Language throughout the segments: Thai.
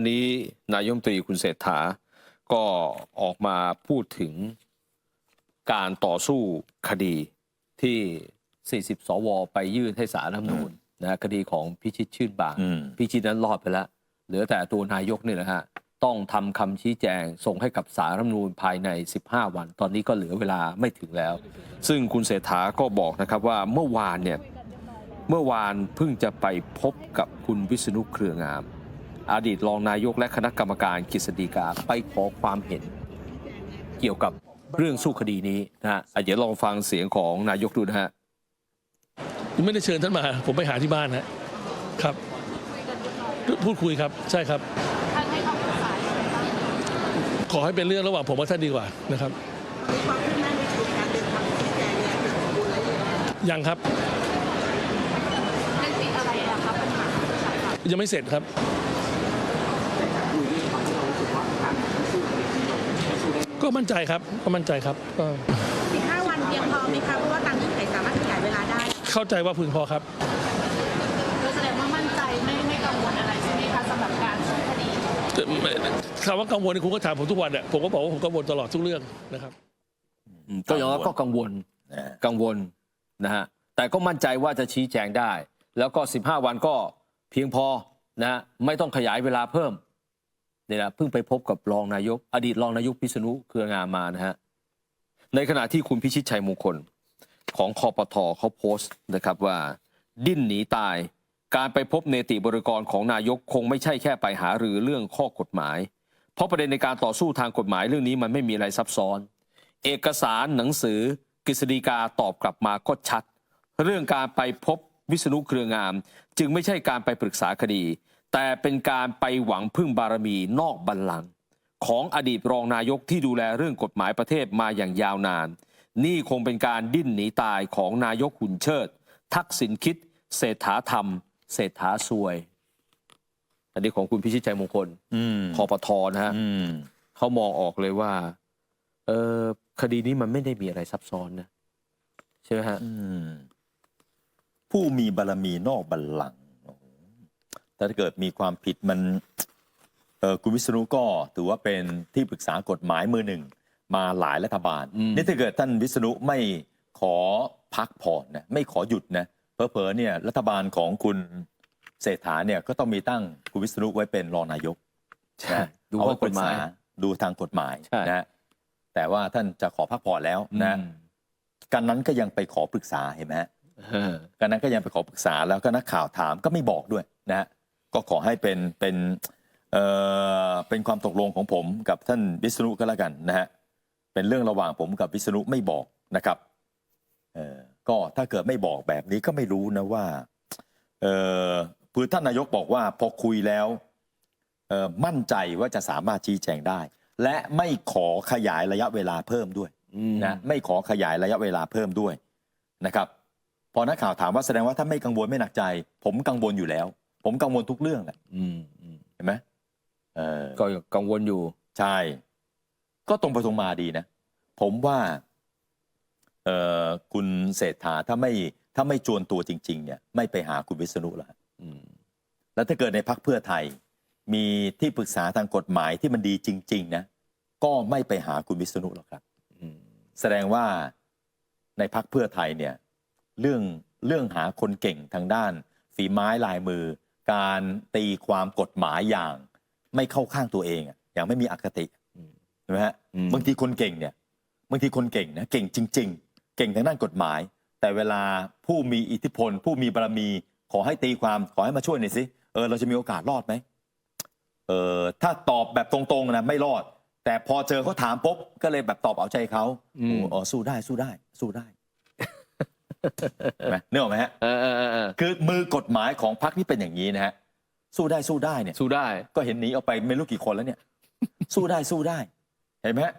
วันนี้นายกรัฐมนตรีคุณเศรษฐา ก็ออกมาพูดถึงการต่อสู้คดีที่ 40 สว ไปยื่นให้สารรัฐธรรมนูญนะฮะคดีของพิชิตชื่นบานอืมพิชิตนั้นรอดไปแล้ว เหลือแต่ตัวนายกนี่แหละฮะ ต้องทำคำชี้แจงส่งให้กับสารรัฐธรรมนูญภายใน 15 วัน ตอนนี้ก็เหลือเวลาไม่ถึงแล้ว ซึ่งคุณเศรษฐาก็บอกนะครับว่าเมื่อวานเนี่ยเมื่อวานเพิ่งจะไปพบกับคุณวิษณุเครืองาม อดีตรองนายกและคณะกรรมการกฤษฎีกาไปขอความเห็น เกี่ยวกับเรื่องสู้คดีนี้นะฮะอะเดี๋ยวลองฟังเสียงของนายกดูนะฮะไม่ได้เชิญท่านมา ผมไปหาที่บ้านฮะครับ พูดคุยครับใช่ครับท่านให้คำปรึกษายังไงบ้างขอให้เป็นเรื่องระหว่างผมกับท่านดีกว่านะครับมีความคืบหน้าในชุดการเดินทางชี้แจงเนี่ยถึงข้อมูลอะไรอย่างเงี้ยยังครับ เป็นติดอะไรอะคะปัญหาใช่ค่ะยังไม่เสร็จครับก็มั่นใจครับก็มั่นใจครับก็15วันเพียงพอไหมคะเพราะว่าตามเงื่อนไขสามารถขยายเวลาได้เข้าใจว่าพึงพอครับ ก็แสดงว่ามั่นใจไม่ไม่กังวลอะไรใช่ไหมคะสำหรับการสู้คดี คำว่ากังวลนี่คุณก็ถามผมทุกวันอะผมก็บอกว่าผมกังวลตลอดทุกเรื่องนะครับก็ยอมรับก็กังวลนะกังวลนะฮะแต่ก็มั่นใจว่าจะชี้แจงได้ แล้วก็ 15 วันก็เพียงพอนะฮะไม่ต้องขยายเวลาเพิ่ม เนี่ยนะเพิ่งไปพบกับรองนายก อดีตรองนายกพิษณุเครืองามมานะฮะในขณะที่คุณพิชิตชัยมงคลของคอปทอเขาโพสต์นะครับว่า ดิ้นหนีตาย การไปพบเนติบริกรของนายกคงไม่ใช่แค่ไปหารือเรื่องข้อกฎหมาย เพราะประเด็นในการต่อสู้ทางกฎหมายเรื่องนี้มันไม่มีอะไรซับซ้อน เอกสารหนังสือกฤษฎีกาตอบกลับมาก็ชัด เรื่องการไปพบวิษณุเครืองาม จึงไม่ใช่การไปปรึกษาคดี แต่เป็นการไปหวังพึ่งบารมีนอกบัลลังก์ของอดีตรองนายกที่ดูแลเรื่องกฎหมายประเทศมาอย่างยาวนาน นี่คงเป็นการดิ้นหนีตายของนายกหุ่นเชิด ทักษิณคิด เศรษฐาธรรม เศรษฐาซวย อันนี้ของคุณพิชิตใจมงคลอืมคอปทนะฮะอืมเขามองออกเลยว่า เออคดีนี้มันไม่ได้มีอะไรซับซ้อนนะใช่ไหมฮะอืมผู้มีบารมีนอกบัลลังก์โอ้โหแต่ ถ้าเกิดมีความผิดมันเออคุณวิษณุก็ถือว่าเป็นที่ปรึกษากฎหมายมือหนึ่งมาหลายรัฐบาลอืมนี่ถ้าเกิดท่านวิษณุไม่ขอพักผ่อนนะไม่ขอหยุดนะเพอเพอๆเนี่ยรัฐบาลของคุณเศรษฐาเนี่ยก็ต้องมีตั้งคุณวิษณุไว้เป็นรองนายกใช่นะดูเอาข้ไว้อกฎหมายปรึกษดูทางกฎหมายใช่นะฮะแต่ว่าท่านจะขอพักผ่อนแล้วนะอืมกันนั้นก็ยังไปขอปรึกษาเห็นไหมฮะเออกันนั้นก็ยังไปขอปรึกษาแล้วก็นักข่าวถามก็ไม่บอกด้วยนะฮะ ก็ขอให้เป็นเป็นเอ่อเป็นความตกลงของผมกับท่านวิษณุก็แล้วกันนะฮะเป็นเรื่องระหว่างผมกับวิษณุไม่บอกนะครับเออก็ถ้าเกิดไม่บอกแบบนี้ก็ไม่รู้นะว่าเออคือท่านนายกบอกว่าพอคุยแล้วเออมั่นใจว่าจะสามารถชี้แจงได้ และไม่ขอขยายระยะเวลาเพิ่มด้วยอืมนะไม่ขอขยายระยะเวลาเพิ่มด้วยนะครับ พอนักข่าวถามว่าแสดงว่าถ้าไม่กังวลไม่หนักใจ ผมกังวลอยู่แล้ว ผมกังวลทุกเรื่องแหละอืมอืมเห็นไหมเออก็กังวลอยู่ ใช่ ก็ตรงไปตรงมาดีนะ ผมว่าเออคุณเศรษฐาถ้าไม่ถ้าไม่จวนตัวจริง ๆ เนี่ย ไม่ไปหาคุณวิษณุแล้วอืมแล้วถ้าเกิดในพักเพื่อไทย มีที่ปรึกษาทางกฎหมายที่มันดีจริง ๆ นะ ก็ไม่ไปหาคุณวิษณุหรอกครับอืมแสดงว่าในพักเพื่อไทยเนี่ย เรื่องเรื่องหาคนเก่งทางด้านฝีไม้ลายมือ การตีความกฎหมายอย่าง ไม่เข้าข้างตัวเองอะอย่างไม่มีอคติอืมใช่ไหมฮะอืม บางทีคนเก่งเนี่ยบางทีคนเก่งนะเก่งจริง ๆ เก่งทางด้านกฎหมาย แต่เวลาผู้มีอิทธิพล ผู้มีบารมี ขอให้ตีความขอให้มาช่วยหน่อยสิเออเราจะมีโอกาสรอดไหมเออถ้าตอบแบบตรงๆนะไม่รอด แต่พอเจอเขาถามปุ๊บก็เลยแบบตอบเอาใจเขาอืม โอ้อ๋อสู้ได้สู้ได้ สู้ได้ เห็นไหมนึกออกไหมฮะเออเออเออเออคือมือกฎหมายของพรรคนี่เป็นอย่างนี้นะฮะสู้ได้สู้ได้เนี่ย สู้ได้ ก็เห็นหนีออกไปไม่รู้กี่คนแล้วเนี่ย สู้ได้สู้ได้ เห็นไหมฮะ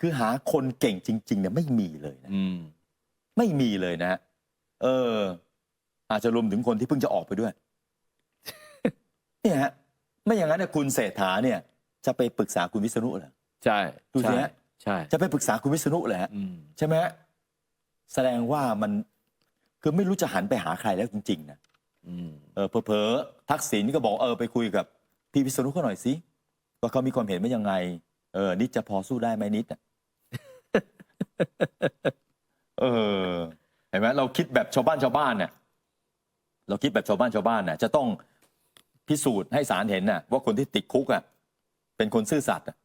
คือหาคนเก่งจริงๆเนี่ยไม่มีเลยนะอืม ไม่มีเลยนะฮะเออ อาจจะรวมถึงคนที่เพิ่งจะออกไปด้วย เนี่ยฮะไม่อย่างนั้นเนี่ยคุณเศรษฐาเนี่ย จะไปปรึกษาคุณวิษณุเหรอ ใช่ดูสิใช่ฮะใช่จะไปปรึกษาคุณวิษณุเหรอฮะอืม ใช่ไหมฮะ แสดงว่ามันคือไม่รู้จะหันไปหาใครแล้วจริง ๆ นะอืม เออเผลอๆทักษิณก็บอกเออไปคุยกับพี่วิษณุเขาหน่อยสิว่าเขามีความเห็นว่ายังไง เออนิดจะพอสู้ได้ไหมนิดอะเออ เห็นไหมเราคิดแบบชาวบ้านชาวบ้านเนี่ยเราคิดแบบชาวบ้านชาวบ้านน่ะ จะต้องพิสูจน์ให้ศาลเห็นน่ะ ว่าคนที่ติดคุกอะ เป็นคนซื่อสัตย์อะ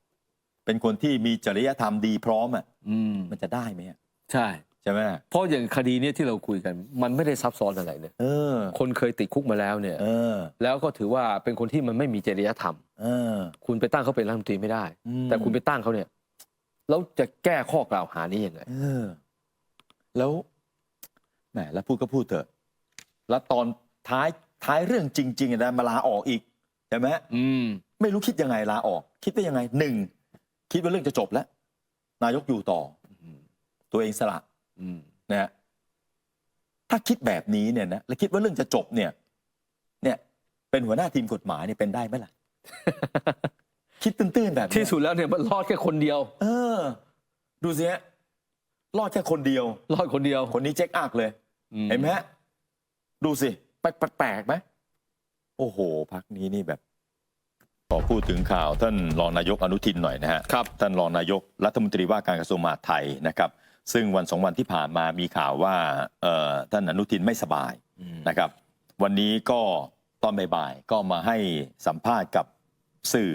เป็นคนที่มีจริยธรรมดีพร้อมอะ อืม มันจะได้ไหมอะใช่ ใช่ไหมเพราะอย่างคดีเนี้ยที่เราคุยกัน มันไม่ได้ซับซ้อนอะไรเลยเออ คนเคยติดคุกมาแล้วเนี่ย เออ แล้วก็ถือว่าเป็นคนที่มันไม่มีจริยธรรม เออ คุณไปตั้งเขาเป็นรัฐมนตรีไม่ได้ อืม แต่คุณไปตั้งเขาเนี่ยแล้วจะแก้ข้อกล่าวหานี้ยังไง เออ แล้วแหมแล้วพูดก็พูดเถอะ แล้วตอนท้ายท้ายเรื่องจริงๆอะนะมาลาออกอีกใช่ไหมอืม ไม่รู้คิดยังไงลาออก คิดว่ายังไงหนึ่งคิดว่าเรื่องจะจบแล้ว นายกอยู่ต่ออตัวเองสละอืม นะฮะถ้าคิดแบบนี้เนี่ยนะแล้วคิดว่าเรื่องจะจบเนี่ย เนี่ย เป็นหัวหน้าทีมกฎหมายเนี่ยเป็นได้ไหมล่ะ คิดตื้นๆแบบเนี้ยที่สุดแล้วเนี่ยมันรอดแค่คนเดียว เออ ดูสิฮะรอดแค่คนเดียว รอดคนเดียวคนนี้เจ๊กอักเลย อืเห็นไหมฮะดูสิแปลกๆไหมโอ้โหพักนี้นี่แบบ ขอพูดถึงข่าวท่านรองนายกอนุทินหน่อยนะฮะ ครับ ท่านรองนายกรัฐมนตรีว่าการกระทรวงมหาดไทยนะครับ ซึ่งวันสองวันที่ผ่านมามีข่าวว่าเอ่อท่านอนุทินไม่สบายนะครับ วันนี้ก็ตอนบ่ายๆก็มาให้สัมภาษณ์กับสื่อ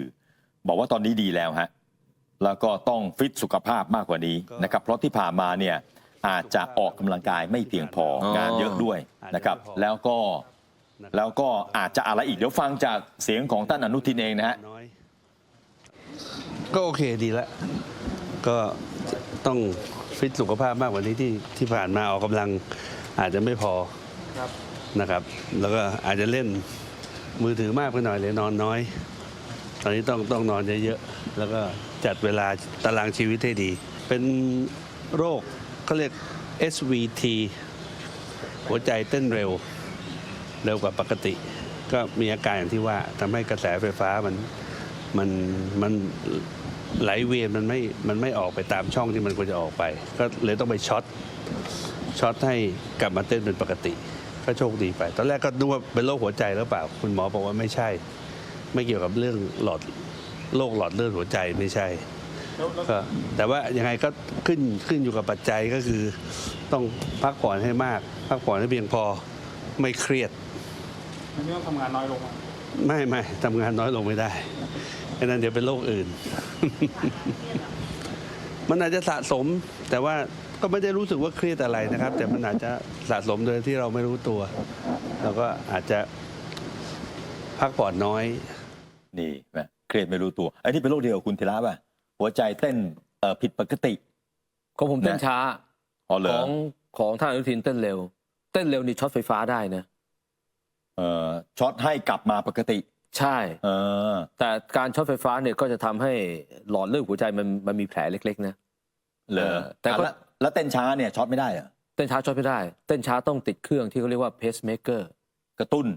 บอกว่าตอนนี้ดีแล้วฮะแล้วก็ต้องฟิตสุขภาพมากกว่านี้นะครับ เพราะที่ผ่านมาเนี่ยอาจจะออกกำลังกายไม่เพียงพอองานเยอะด้วยนะครับ แล้วก็แล้วก็อาจจะอะไรอีก เดี๋ยวฟังจากเสียงของท่านอนุทินเองนะฮะน้อยก็โอเคดีละก็ ต้องฟิตสุขภาพมากกว่านี้ที่ที่ผ่านมาออกกำลังอาจจะไม่พอนะครับ แล้วก็อาจจะเล่นมือถือมากไปหน่อยเลยนอนน้อย ตอนนี้ต้องต้องนอนเยอะๆแล้วก็จัดเวลาตารางชีวิตให้ดี เป็นโรคเขาเรียก SVT หัวใจเต้นเร็ว เร็วกว่าปกติ ก็มีอาการอย่างที่ว่าทำให้กระแสไฟฟ้ามันมันมัน ไหลเวียนมันไม่มันไม่ออกไปตามช่องที่มันควรจะออกไป ก็เลยต้องไปช็อตช็อตให้กลับมาเต้นเป็นปกติก็โชคดีไป ตอนแรกก็นึกว่าเป็นโรคหัวใจหรือเปล่า คุณหมอบอกว่าไม่ใช่ ไม่เกี่ยวกับเรื่องหลอดโรคหลอดเลือดหัวใจไม่ใช่ก็แต่ว่ายังไงก็ขึ้นขึ้นอยู่กับปัจจัยก็คือต้องพักผ่อนให้มาก พักผ่อนให้เพียงพอไม่เครียดมันไม่ต้องทำงานน้อยลง ไม่ไม่ทำงานน้อยลงไม่ได้ไอ้นั้นเดี๋ยวเป็นโรคอื่น มันอาจจะสะสม แต่ว่าก็ไม่ได้รู้สึกว่าเครียดอะไรนะครับ แต่มันอาจจะสะสมโดยที่เราไม่รู้ตัว เราก็อาจจะพักผ่อนน้อย นี่แหมเครียดไม่รู้ตัวไอ้นี่เป็นโรคเดียวกับคุณธีระป่ะ หัวใจเต้นเอ่อผิดปกติ ของผมเต้นนะช้า อ๋อเหรขอองของท่านอนุทินเต้นเร็ว เต้นเร็วนี่ช็อตไฟฟ้าได้นะ เอ่อช็อตให้กลับมาปกติใช่ เออแต่การช็อตไฟฟ้าเนี่ยก็จะทำให้หลอดเลือดหัวใจมันมันมีแผลเล็กๆนะ เหรอเออแต่ก็อะแล้วแล้วเต้นช้าเนี่ยช็อตไม่ได้เหรอเต้นช้าช็อตไม่ได้ เต้นช้าต้องติดเครื่องที่เขาเรียกว่าเพสเมเกอร์กระตุ้น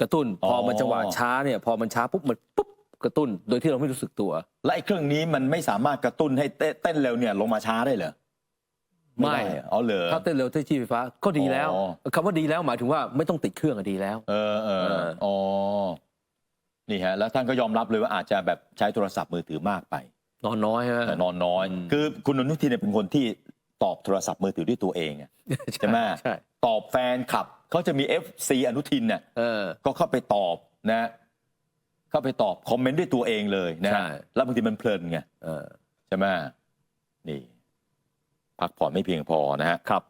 กระตุ้น พอมันอ๋อจังหวะช้าเนี่ยพอมันช้าปุ๊บมันปุ๊บกระตุ้น โดยที่เราไม่รู้สึกตัว และไอ้เครื่องนี้มันไม่สามารถกระตุ้นให้เต้นเต้นเร็วเนี่ยลงมาช้าได้เหรอ ไม่ด้เหรออ๋อเหรอถ้าเต้นเร็วเต้นที่ไฟฟ้าก็ดีแล้วอ๋อคำว่าดีแล้วหมายถึงว่าไม่ต้องติดเครื่องอะดีแล้วเออเออเอออ๋อนี่ฮะแล้วท่านก็ยอมรับเลยว่าอาจจะแบบใช้โทรศัพท์มือถือมากไป นอนน้อยฮะแต่นอนน้อยอืมคือคุณอนุทินเนี่ยเป็นคนที่ตอบโทรศัพท์มือถือด้วยตัวเองอะใช่ไหมใช่ตอบแฟนขับเขาจะมี FC อนุทินเนี่ยเออก็เข้าไปตอบนะเข้าไปตอบคอมเมนต์ด้วยตัวเองเลยนะใช่แล้วบางทีมันเพลินไงเออใช่ไหมนี่ พักผ่อนไม่เพียงพอนะฮะครับ